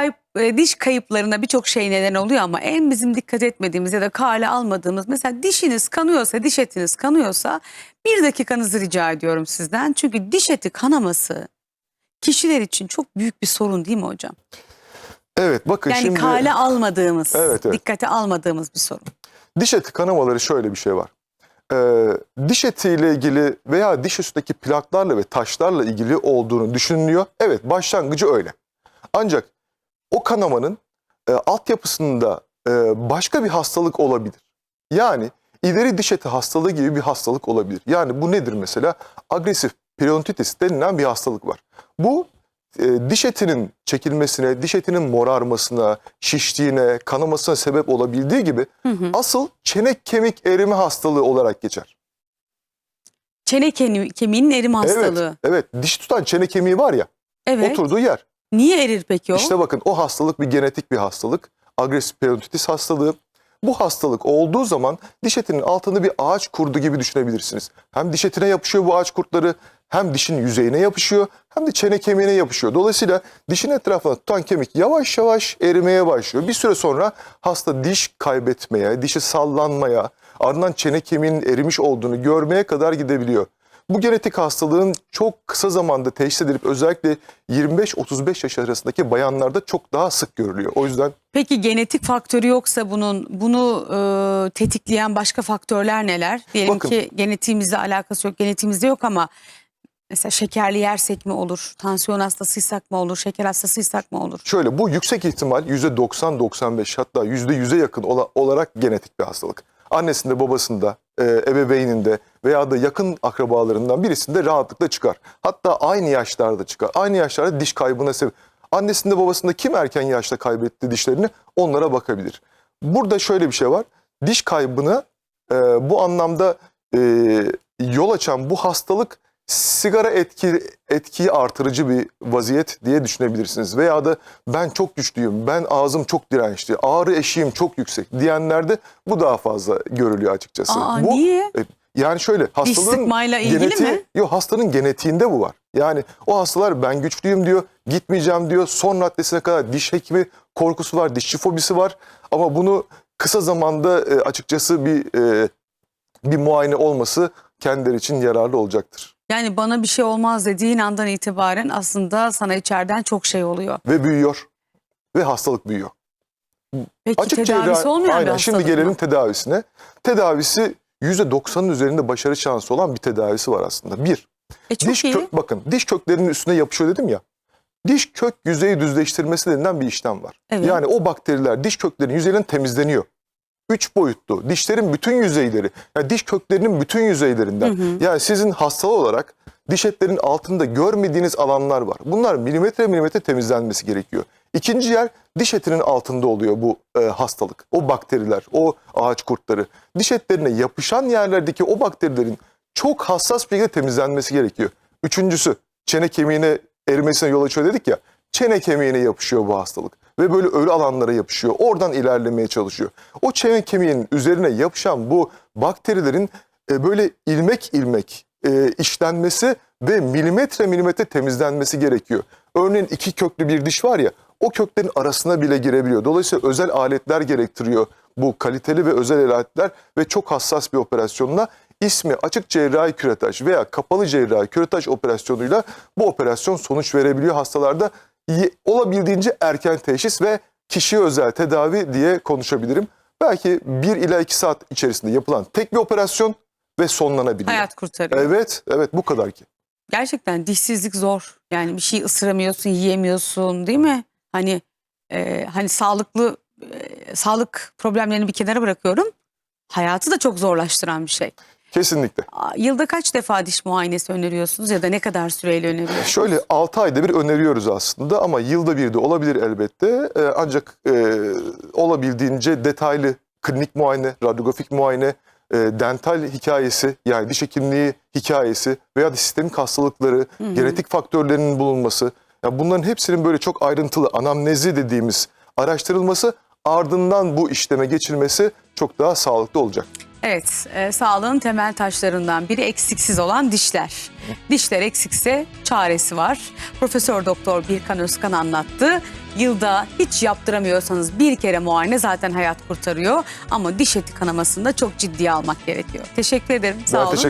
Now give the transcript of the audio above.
kayıp e, diş kayıplarına birçok şey neden oluyor ama en bizim dikkat etmediğimiz ya da kale almadığımız mesela dişiniz kanıyorsa, diş etiniz kanıyorsa bir dakikanızı rica ediyorum sizden. Çünkü diş eti kanaması kişiler için çok büyük bir sorun değil mi hocam? Evet bakın Yani şimdi kale almadığımız, Evet, evet. dikkate almadığımız bir sorun. diş eti kanamaları şöyle bir şey var. Ee, diş etiyle ilgili veya diş üstündeki plaklarla ve taşlarla ilgili olduğunu düşünülüyor. Evet başlangıcı öyle. Ancak o kanamanın e, altyapısında e, başka bir hastalık olabilir. Yani ileri diş eti hastalığı gibi bir hastalık olabilir. Yani bu nedir mesela? Agresif periodontitis denilen bir hastalık var. Bu e, diş etinin çekilmesine, diş etinin morarmasına, şiştiğine, kanamasına sebep olabildiği gibi Hı hı. asıl çene kemik erime hastalığı olarak geçer. Çene kemi- kemiğinin erime hastalığı. Evet, evet. Diş tutan çene kemiği var ya, Evet. oturduğu yer. Niye erir peki o? İşte bakın o hastalık bir genetik bir hastalık. Agresif periodontitis hastalığı. Bu hastalık olduğu zaman diş etinin altında bir ağaç kurdu gibi düşünebilirsiniz. Hem diş etine yapışıyor bu ağaç kurtları, hem dişin yüzeyine yapışıyor, hem de çene kemiğine yapışıyor. Dolayısıyla dişin etrafına tutan kemik yavaş yavaş erimeye başlıyor. Bir süre sonra hasta diş kaybetmeye, dişi sallanmaya, ardından çene kemiğinin erimiş olduğunu görmeye kadar gidebiliyor. Bu genetik hastalığın çok kısa zamanda teşhis edilip özellikle 25-35 yaş arasındaki bayanlarda çok daha sık görülüyor. O yüzden Peki genetik faktörü yoksa bunun bunu e, tetikleyen başka faktörler neler? Diyelim Bakın. ki genetiğimizle alakası yok, genetiğimizde yok ama mesela şekerli yersek mi olur, tansiyon hastasıysak mı olur, şeker hastasıysak mı olur? şöyle bu yüksek ihtimal %90-95 hatta %100'e yakın ola- olarak genetik bir hastalık. Annesinde, babasında, e, ebeveyninde veya da yakın akrabalarından birisinde rahatlıkla çıkar. Hatta aynı yaşlarda çıkar. Aynı yaşlarda diş kaybına sebep. Annesinde, babasında kim erken yaşta kaybetti dişlerini onlara bakabilir. Burada şöyle bir şey var. Diş kaybına e, bu anlamda e, yol açan bu hastalık sigara etki etkiyi artırıcı bir vaziyet diye düşünebilirsiniz. Veya da ben çok güçlüyüm, ben ağzım çok dirençli, ağrı eşiğim çok yüksek diyenlerde bu daha fazla görülüyor açıkçası. Aa, bu, niye? e, Yani şöyle hastalığın genetiği, mi? Yok hastanın genetiğinde bu var. Yani o hastalar ben güçlüyüm diyor, gitmeyeceğim diyor. Son raddesine kadar diş hekimi korkusu var, dişçi fobisi var. Ama bunu kısa zamanda e, açıkçası bir e, bir muayene olması kendileri için yararlı olacaktır. Yani bana bir şey olmaz dediğin andan itibaren aslında sana içeriden çok şey oluyor. Ve büyüyor. Ve hastalık büyüyor. Peki Açık tedavisi cerrahi- olmayan Aynen. bir Şimdi gelelim mı? tedavisine. Tedavisi %90'ın üzerinde başarı şansı olan bir tedavisi var aslında. Bir, E çok diş iyi. kök, bakın diş köklerinin üstüne yapışıyor dedim ya. Diş kök yüzeyi düzleştirmesi denilen bir işlem var. Evet. Yani o bakteriler diş köklerinin yüzeyinden temizleniyor. Üç boyutlu. Dişlerin bütün yüzeyleri, yani diş köklerinin bütün yüzeylerinden. Hı hı. Yani sizin hastalı olarak diş etlerinin altında görmediğiniz alanlar var. Bunlar milimetre milimetre temizlenmesi gerekiyor. İkinci yer diş etinin altında oluyor bu e, hastalık. O bakteriler, o ağaç kurtları. Diş etlerine yapışan yerlerdeki o bakterilerin çok hassas bir şekilde temizlenmesi gerekiyor. Üçüncüsü çene kemiğine erimesine yol açıyor dedik ya. Çene kemiğine yapışıyor bu hastalık. Ve böyle ölü alanlara yapışıyor. Oradan ilerlemeye çalışıyor. O çene kemiğinin üzerine yapışan bu bakterilerin e, böyle ilmek ilmek e, işlenmesi ve milimetre milimetre temizlenmesi gerekiyor. Örneğin iki köklü bir diş var ya o köklerin arasına bile girebiliyor. Dolayısıyla özel aletler gerektiriyor bu kaliteli ve özel aletler ve çok hassas bir operasyonla ismi açık cerrahi küretaj veya kapalı cerrahi küretaj operasyonuyla bu operasyon sonuç verebiliyor hastalarda. Olabildiğince erken teşhis ve kişiye özel tedavi diye konuşabilirim. Belki 1 ila 2 saat içerisinde yapılan tek bir operasyon ve sonlanabiliyor. Hayat kurtarıyor. Evet, evet bu kadar ki. Gerçekten dişsizlik zor. Yani bir şey ısıramıyorsun, yiyemiyorsun değil mi? Hani e, hani sağlıklı e, sağlık problemlerini bir kenara bırakıyorum. Hayatı da çok zorlaştıran bir şey. Kesinlikle. Yılda kaç defa diş muayenesi öneriyorsunuz ya da ne kadar süreyle öneriyorsunuz? Şöyle 6 ayda bir öneriyoruz aslında ama yılda bir de olabilir elbette. Ee, ancak e, olabildiğince detaylı klinik muayene, radyografik muayene, e, dental hikayesi yani diş hekimliği hikayesi veya da sistemik hastalıkları, genetik faktörlerinin bulunması. Yani bunların hepsinin böyle çok ayrıntılı anamnezi dediğimiz araştırılması ardından bu işleme geçilmesi çok daha sağlıklı olacak. Evet, e, sağlığın temel taşlarından biri eksiksiz olan dişler. Dişler eksikse çaresi var. Profesör Doktor Birkan Özkan anlattı. Yılda hiç yaptıramıyorsanız bir kere muayene zaten hayat kurtarıyor. Ama diş eti kanamasını da çok ciddiye almak gerekiyor. Teşekkür ederim. Sağ olun. teşekkür